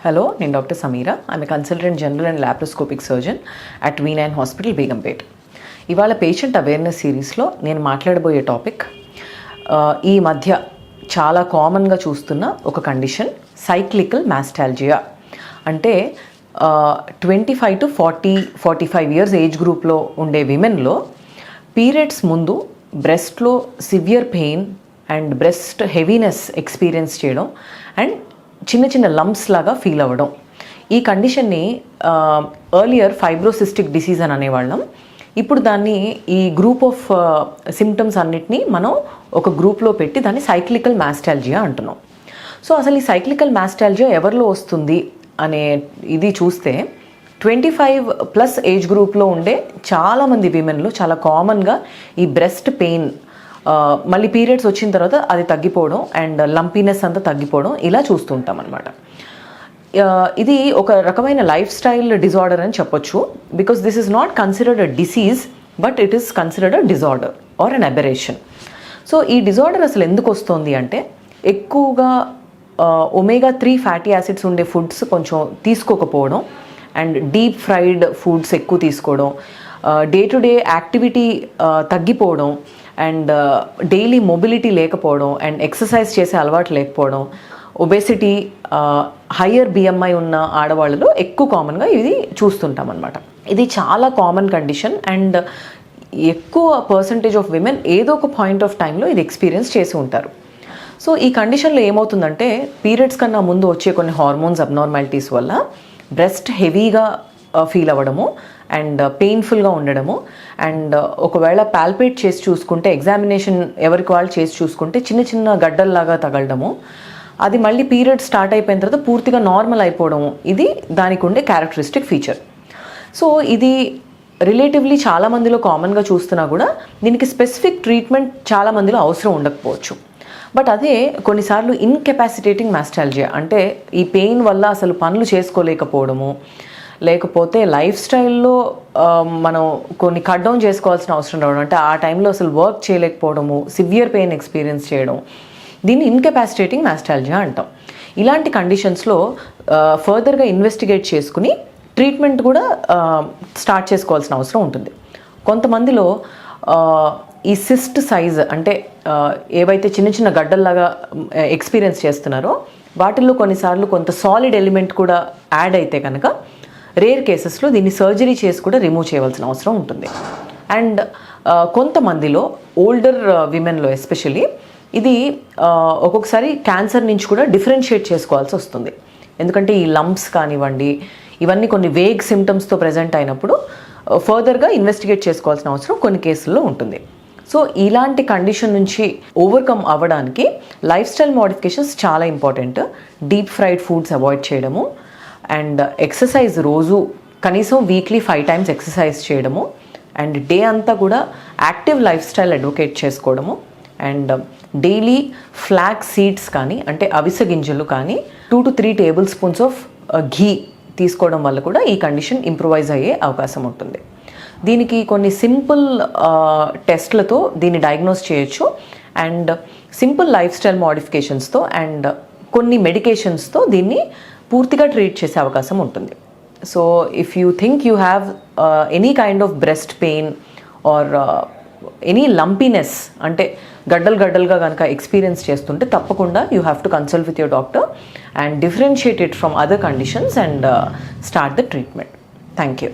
Hello నేను doctor Sameera. ఆమె consultant general and laparoscopic surgeon at V nine hospital Begumpet ఇవాళ patient awareness సిరీస్లో నేను మాట్లాడబోయే టాపిక్ uh, ఈ మధ్య చాలా కామన్గా చూస్తున్న ఒక కండిషన్ సైక్లికల్ మాస్టాల్జియా అంటే twenty five to forty forty five years age గ్రూప్లో ఉండే విమెన్లో పీరియడ్స్ ముందు బ్రెస్ట్లో severe pain and breast heaviness experience చేయడం అండ్ చిన్న చిన్న లంప్స్ లాగా ఫీల్ అవ్వడం. ఈ కండిషన్ని ఎర్లియర్ ఫైబ్రోసిస్టిక్ డిసీజ్ అని అనేవాళ్ళం. ఇప్పుడు దాన్ని ఈ గ్రూప్ ఆఫ్ సిమ్టమ్స్ అన్నిటినీ మనం ఒక గ్రూప్లో పెట్టి దాన్ని సైక్లికల్ మాస్టాల్జియా అంటున్నాం. సో అసలు ఈ సైక్లికల్ మాస్టాల్జియా ఎవరిలో వస్తుంది అనే ఇది చూస్తే ట్వంటీ ఫైవ్ ప్లస్ ఏజ్ గ్రూప్లో ఉండే చాలామంది విమెన్లో చాలా కామన్గా ఈ బ్రెస్ట్ పెయిన్ మళ్ళీ పీరియడ్స్ వచ్చిన తర్వాత అది తగ్గిపోవడం అండ్ లంపీనెస్ అంతా తగ్గిపోవడం ఇలా చూస్తుంటాం అనమాట ఇది ఒక రకమైన లైఫ్ స్టైల్ డిజార్డర్ అని చెప్పొచ్చు. Because this is not considered a disease but it is considered a disorder or an aberration. So ఈ డిజార్డర్ అసలు ఎందుకు వస్తుంది అంటే ఎక్కువగా ఒమేగా త్రీ ఫ్యాటీ యాసిడ్స్ ఉండే ఫుడ్స్ కొంచెం తీసుకోకపోవడం అండ్ డీప్ ఫ్రైడ్ ఫుడ్స్ ఎక్కువ తీసుకోవడం డే టు డే యాక్టివిటీ తగ్గిపోవడం అండ్ uh, డైలీ మొబిలిటీ లేకపోవడం అండ్ ఎక్సర్సైజ్ చేసే అలవాటు లేకపోవడం ఒబేసిటీ హయ్యర్ బిఎంఐ ఉన్న ఆడవాళ్ళలో ఎక్కువ కామన్గా ఇది చూస్తుంటాం అనమాట ఇది చాలా కామన్ కండిషన్ అండ్ ఎక్కువ పర్సంటేజ్ ఆఫ్ విమెన్ ఏదో ఒక పాయింట్ ఆఫ్ టైంలో ఇది ఎక్స్పీరియన్స్ చేసి ఉంటారు. సో ఈ కండిషన్లో ఏమవుతుందంటే పీరియడ్స్ కన్నా ముందు వచ్చే కొన్ని హార్మోన్స్ అబ్నార్మాలిటీస్ వల్ల బ్రెస్ట్ హెవీగా Uh, ఫీల్ అవ్వడము అండ్ పెయిన్ఫుల్గా uh, ఉండడము. అండ్ uh, ఒకవేళ పాల్పేట్ చేసి చూసుకుంటే ఎగ్జామినేషన్ ఎవరికి వాళ్ళు చేసి చూసుకుంటే చిన్న చిన్న గడ్డల్లాగా తగలడము. అది మళ్ళీ పీరియడ్ స్టార్ట్ అయిపోయిన తర్వాత పూర్తిగా నార్మల్ అయిపోవడము. ఇది దానికి ఉండే క్యారెక్టరిస్టిక్ ఫీచర్ సో ఇది రిలేటివ్లీ చాలా మందిలో కామన్గా చూస్తున్నా కూడా దీనికి స్పెసిఫిక్ ట్రీట్మెంట్ చాలా మందిలో అవసరం ఉండకపోవచ్చు. బట్ అదే కొన్నిసార్లు ఇన్కెపాసిటేటింగ్ మాస్టాలజియా అంటే ఈ పెయిన్ వల్ల అసలు పనులు చేసుకోలేకపోవడము. లేకపోతే లైఫ్ స్టైల్లో మనం కొన్ని కట్ డౌన్ చేసుకోవాల్సిన అవసరం రావడం అంటే ఆ టైంలో అసలు వర్క్ చేయలేకపోవడము సివియర్ పెయిన్ ఎక్స్పీరియన్స్ చేయడం దీన్ని ఇన్కెపాసిటేటింగ్ మాస్టాలజియా అంటాం. ఇలాంటి కండిషన్స్లో ఫర్దర్గా ఇన్వెస్టిగేట్ చేసుకుని ట్రీట్మెంట్ కూడా స్టార్ట్ చేసుకోవాల్సిన అవసరం ఉంటుంది. కొంతమందిలో ఈ సిస్ట్ సైజ్ అంటే ఏవైతే చిన్న చిన్న గడ్డల్లాగా ఎక్స్పీరియన్స్ చేస్తున్నారో వాటిల్లో కొన్నిసార్లు కొంత సాలిడ్ ఎలిమెంట్ కూడా యాడ్ అయితే కనుక రేర్ కేసెస్లో దీన్ని సర్జరీ చేసి కూడా రిమూవ్ చేయవలసిన అవసరం ఉంటుంది. అండ్ కొంతమందిలో ఓల్డర్ విమెన్లో ఎస్పెషలీ ఇది ఒక్కొక్కసారి క్యాన్సర్ నుంచి కూడా డిఫరెన్షియేట్ చేసుకోవాల్సి వస్తుంది. ఎందుకంటే ఈ లంప్స్ కానివ్వండి ఇవన్నీ కొన్ని వేగ్ సిమ్టమ్స్తో ప్రజెంట్ అయినప్పుడు ఫర్దర్గా ఇన్వెస్టిగేట్ చేసుకోవాల్సిన అవసరం కొన్ని కేసుల్లో ఉంటుంది. సో ఇలాంటి కండిషన్ నుంచి ఓవర్కమ్ అవ్వడానికి లైఫ్ స్టైల్ మోడిఫికేషన్స్ చాలా important. Deep fried foods avoid చేయడము అండ్ ఎక్సర్సైజ్ రోజు కనీసం వీక్లీ ఫైవ్ టైమ్స్ ఎక్సర్సైజ్ చేయడము అండ్ డే అంతా కూడా యాక్టివ్ లైఫ్ స్టైల్ అడ్వకేట్ చేసుకోవడము అండ్ డైలీ ఫ్లాక్ సీడ్స్ కానీ అంటే అవిసె గింజలు కానీ two to three tablespoons of ghee తీసుకోవడం వల్ల కూడా ఈ కండిషన్ ఇంప్రూవైజ్ అయ్యే అవకాశం ఉంటుంది. దీనికి కొన్ని సింపుల్ టెస్ట్లతో దీన్ని డయాగ్నోస్ చేయొచ్చు అండ్ సింపుల్ లైఫ్ స్టైల్ మోడిఫికేషన్స్తో అండ్ కొన్ని మెడికేషన్స్తో దీన్ని పూర్తిగా ట్రీట్ చేసే అవకాశం ఉంటుంది. So if you think you have any kind of breast pain or any lumpiness అంటే గడ్డలు గడ్డలుగా కనుక ఎక్స్పీరియన్స్ చేస్తుంటే తప్పకుండా you have to consult with your doctor and differentiate it from other conditions and start the treatment thank you